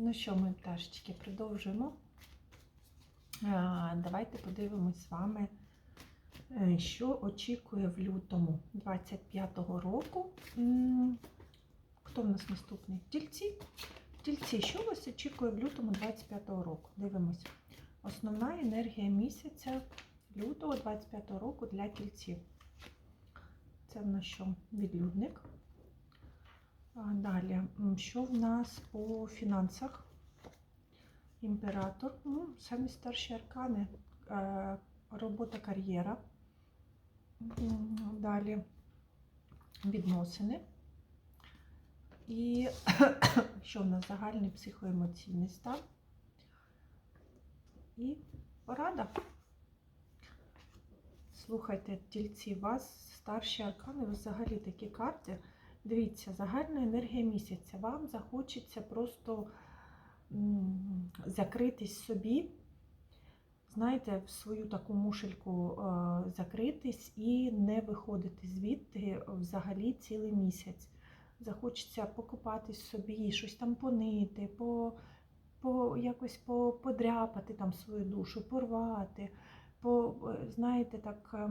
Ну що, ми пташечки, продовжуємо. Давайте подивимось з вами, е, що очікує в лютому 25-го року. Хто в нас наступний? Тільці. Тільці, що вас очікує в лютому 25-го року? Дивимось. Основна енергія місяця лютого 25-го року для тільців. Це в нас що? Відлюдник. Далі, що в нас по фінансах? Імператор, ну, самі старші аркани, Е, робота, кар'єра. Далі відносини. І що в нас загальний психоемоційний стан. І порада. Слухайте, тільці, вас старші аркани, взагалі такі карти. Дивіться, загальна енергія місяця. Вам захочеться просто закритись собі, знаєте, в свою таку мушельку е, закритись і не виходити звідти взагалі цілий місяць. Захочеться покопатись собі, щось там понити, по, по, якось по, подряпати там свою душу, порвати, по, е, знаєте, так.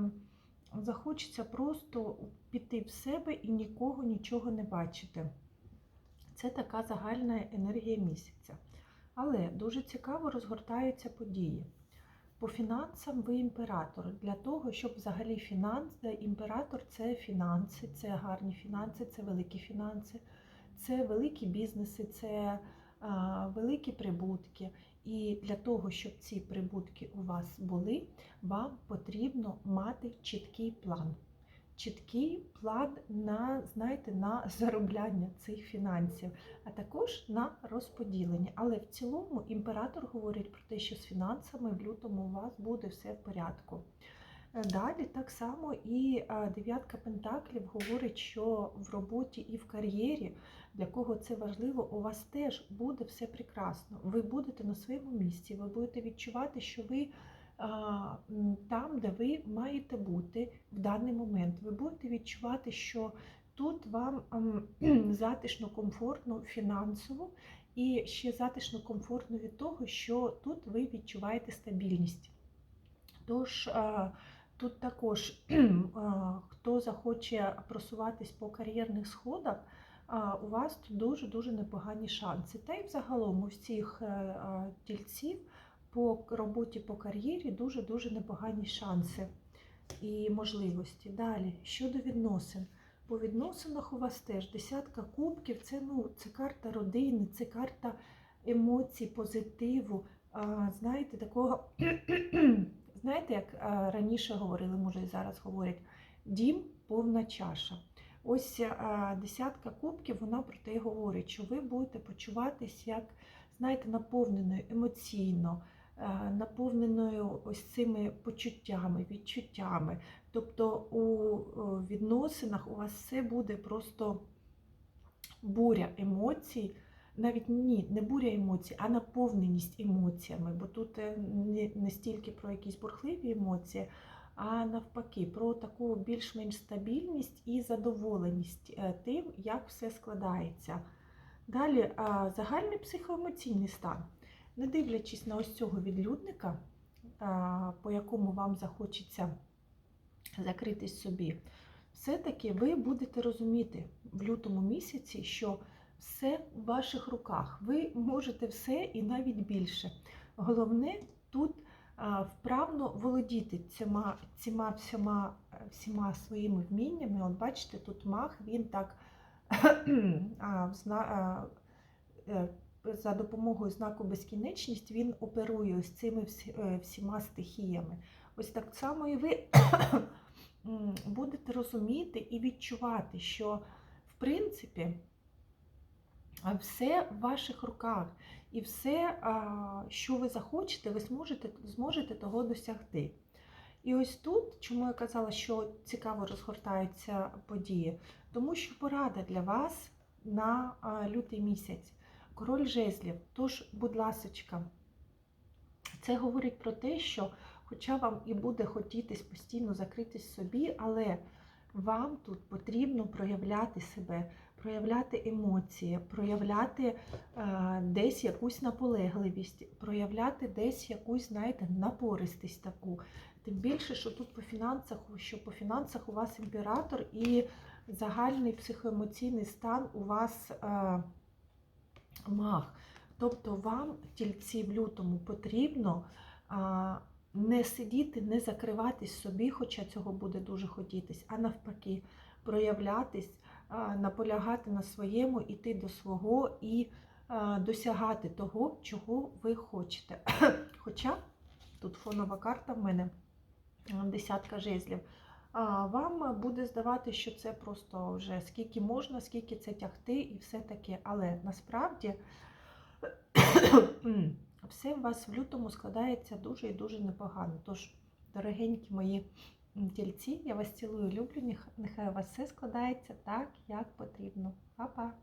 Захочеться просто піти в себе і нікого нічого не бачити. Це така загальна енергія місяця. Але дуже цікаво розгортаються події. По фінансам ви імператор. Для того, щоб взагалі фінанс, імператор це фінанси, це гарні фінанси, це великі фінанси, це великі бізнеси, це великі прибутки. І для того, щоб ці прибутки у вас були, вам потрібно мати чіткий план. Чіткий план на, знаєте, на заробляння цих фінансів, а також на розподілення. Але в цілому імператор говорить про те, що з фінансами в лютому у вас буде все в порядку. Е, Далі так само і дев'ятка пентаклів говорить, що в роботі і в кар'єрі, для кого це важливо, у вас теж буде все прекрасно. Ви будете на своєму місці, ви будете відчувати, що ви там, де ви маєте бути в даний момент. Ви будете відчувати, що тут вам ем, затишно, комфортно, фінансово, і ще затишно, комфортно від того, що тут ви відчуваєте стабільність. Тож а, тут також, хто захоче просуватись по кар'єрних сходах, у вас тут дуже-дуже непогані шанси. Та й взагалом у всіх е, тільців по роботі по кар'єрі дуже-дуже непогані шанси і можливості. Далі, щодо відносин. По відносинах у вас теж десятка кубків, це, ну, це карта родини, це карта емоцій, позитиву. Знаєте, такого, знаєте, як раніше говорили, може і зараз говорять, дім повна чаша. Ось десятка кубків, вона про те й говорить, що ви будете почуватись як, знаєте, наповненою емоційно, наповненою ось цими почуттями, відчуттями. Тобто у відносинах у вас все буде просто буря емоцій, навіть ні, не буря емоцій, а наповненість емоціями, бо тут е, не, стільки про якісь бурхливі емоції, а навпаки, про таку більш-менш стабільність і задоволеність е, тим, як все складається. Далі загальний психоемоційний стан. Не дивлячись на ось цього відлюдника, по якому вам захочеться закритись собі, все-таки ви будете розуміти в лютому місяці, що все в ваших руках. Ви можете все і навіть більше. Головне тут вправно володіти цими, цими всіма, всіма своїми вміннями. От бачите, тут мах, він так е, за допомогою знаку безкінечність він оперує ось цими е, всіма стихіями. Ось так само і ви будете розуміти і відчувати, що в принципі все в ваших руках, і все, що ви захочете, ви зможете, зможете того досягти. І ось тут, чому я казала, що цікаво розгортаються події, тому що порада для вас на лютий місяць. Король жезлів. Тож, будь ласочка, це говорить про те, що хоча вам і буде хотітись постійно закритись собі, але вам тут потрібно проявляти себе, проявляти емоції, проявляти е, десь якусь наполегливість, проявляти десь якусь, знаєте, напористість таку. Тим більше, що тут по фінансах, що по фінансах у вас імператор і загальний психоемоційний стан у вас е, маг. Тобто вам, тільці в лютому, потрібно а, не сидіти, не закриватись собі, хоча цього буде дуже хотітись, а навпаки, проявлятись, наполягати на своєму, іти до свого і досягати того, чого ви хочете. Хоча тут фонова карта в мене десятка жезлів. Вам буде здавати, що це просто вже скільки можна, скільки це тягти і все таке. Але насправді все у вас в лютому складається дуже і дуже непогано. Тож, дорогенькі мої тільці, я вас цілую, люблю. Нехай у вас все складається так, як потрібно. Па-па!